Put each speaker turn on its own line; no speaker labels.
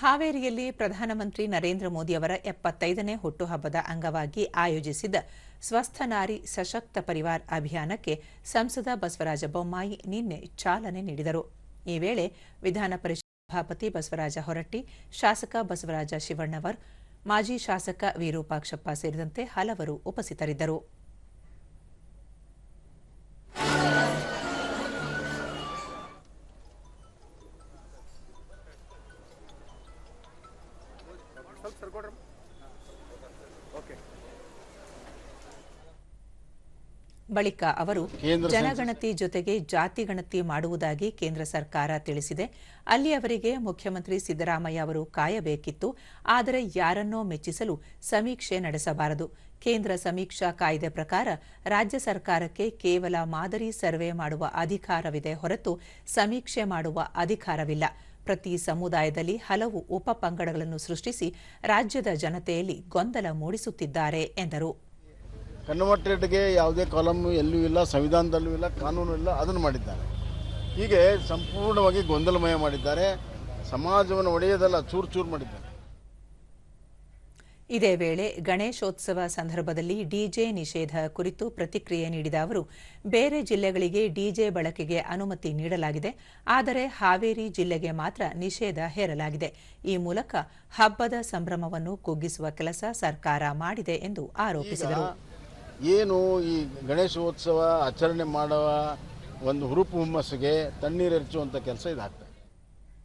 ಹಾವೇರಿಯಲ್ಲಿ ಪ್ರಧಾನಮಂತ್ರಿ ನರೇಂದ್ರ ಮೋದಿ ಅವರ ಎಪ್ಪತ್ತೈದನೇ ಹುಟ್ಟುಹಬ್ಬದ ಅಂಗವಾಗಿ ಆಯೋಜಿಸಿದ್ದ ಸ್ವಸ್ಥ ನಾರಿ ಸಶಕ್ತ ಪರಿವಾರ್ ಅಭಿಯಾನಕ್ಕೆ ಸಂಸದ ಬಸವರಾಜ ಬೊಮ್ಮಾಯಿ ನಿನ್ನೆ ಚಾಲನೆ ನೀಡಿದರು. ಈ ವೇಳೆ ವಿಧಾನ ಪರಿಷತ್ ಸಭಾಪತಿ ಬಸವರಾಜ ಹೊರಟ್ಟಿ, ಶಾಸಕ ಬಸವರಾಜ ಶಿವಣ್ಣವರ್, ಮಾಜಿ ಶಾಸಕ ವಿರೂಪಾಕ್ಷಪ್ಪ ಸೇರಿದಂತೆ ಹಲವರು ಉಪಸ್ಥಿತರಿದ್ದರು. ಬಳಿಕ ಅವರು ಜನಗಣತಿ ಜೊತೆಗೆ ಜಾತಿ ಗಣತಿ ಮಾಡುವುದಾಗಿ ಕೇಂದ್ರ ಸರ್ಕಾರ ತಿಳಿಸಿದೆ. ಅಲ್ಲಿಯವರೆಗೆ ಮುಖ್ಯಮಂತ್ರಿ ಸಿದ್ದರಾಮಯ್ಯ ಅವರು ಕಾಯಬೇಕಿತ್ತು. ಆದರೆ ಯಾರನ್ನೋ ಮೆಚ್ಚಿಸಲು ಸಮೀಕ್ಷೆ ನಡೆಸಬಾರದು. ಕೇಂದ್ರ ಸಮೀಕ್ಷಾ ಕಾಯ್ದೆ ಪ್ರಕಾರ ರಾಜ್ಯ ಸರ್ಕಾರಕ್ಕೆ ಕೇವಲ ಮಾದರಿ ಸರ್ವೆ ಮಾಡುವ ಅಧಿಕಾರವಿದೆ ಹೊರತು ಸಮೀಕ್ಷೆ ಮಾಡುವ ಅಧಿಕಾರವಿಲ್ಲ. ಪ್ರತಿ ಸಮುದಾಯದಲ್ಲಿ ಹಲವು ಉಪ ಪಂಗಡಗಳನ್ನು ಸೃಷ್ಟಿಸಿ ರಾಜ್ಯದ ಜನತೆಯಲ್ಲಿ ಗೊಂದಲ ಮೂಡಿಸುತ್ತಿದ್ದಾರೆ, ಎಂದರು.
ಕನ್ವರ್ಟೆಡ್ಗೆ ಯಾವುದೇ ಕಾಲಮ್ ಎಲ್ಲೂ ಇಲ್ಲ, ಸಂವಿಧಾನದಲ್ಲೂ ಇಲ್ಲ ಕಾನೂನು ಇಲ್ಲ, ಅದನ್ನು ಮಾಡಿದ್ದಾರೆ. ಹೀಗೆ ಸಂಪೂರ್ಣವಾಗಿ ಗೊಂದಲಮಯ ಮಾಡಿದ್ದಾರೆ. ಸಮಾಜವನ್ನು ಒಡೆಯೋದಲ್ಲ, ಚೂರು ಚೂರು ಮಾಡಿದ್ದಾರೆ.
ಇದೇ ವೇಳೆ ಗಣೇಶೋತ್ಸವ ಸಂದರ್ಭದಲ್ಲಿ ಡಿಜೆ ನಿಷೇಧ ಕುರಿತು ಪ್ರತಿಕ್ರಿಯೆ ನೀಡಿದ ಅವರು, ಬೇರೆ ಜಿಲ್ಲೆಗಳಿಗೆ ಡಿಜೆ ಬಳಕೆಗೆ ಅನುಮತಿ ನೀಡಲಾಗಿದೆ, ಆದರೆ ಹಾವೇರಿ ಜಿಲ್ಲೆಗೆ ಮಾತ್ರ ನಿಷೇಧ ಹೇರಲಾಗಿದೆ. ಈ ಮೂಲಕ ಹಬ್ಬದ ಸಂಭ್ರಮವನ್ನು ಕುಗ್ಗಿಸುವ ಕೆಲಸ ಸರ್ಕಾರ ಮಾಡಿದೆ ಎಂದು ಆರೋಪಿಸಿದರು.
ಏನು ಈ ಗಣೇಶೋತ್ಸವ ಆಚರಣೆ ಮಾಡುವ ಒಂದು ಹುರುಪು ಹುಮ್ಮಸ್ಸಿಗೆ ತಣ್ಣೀರು ಎರಚುವಂಥ ಕೆಲಸ ಇದಾಗ್ತದೆ.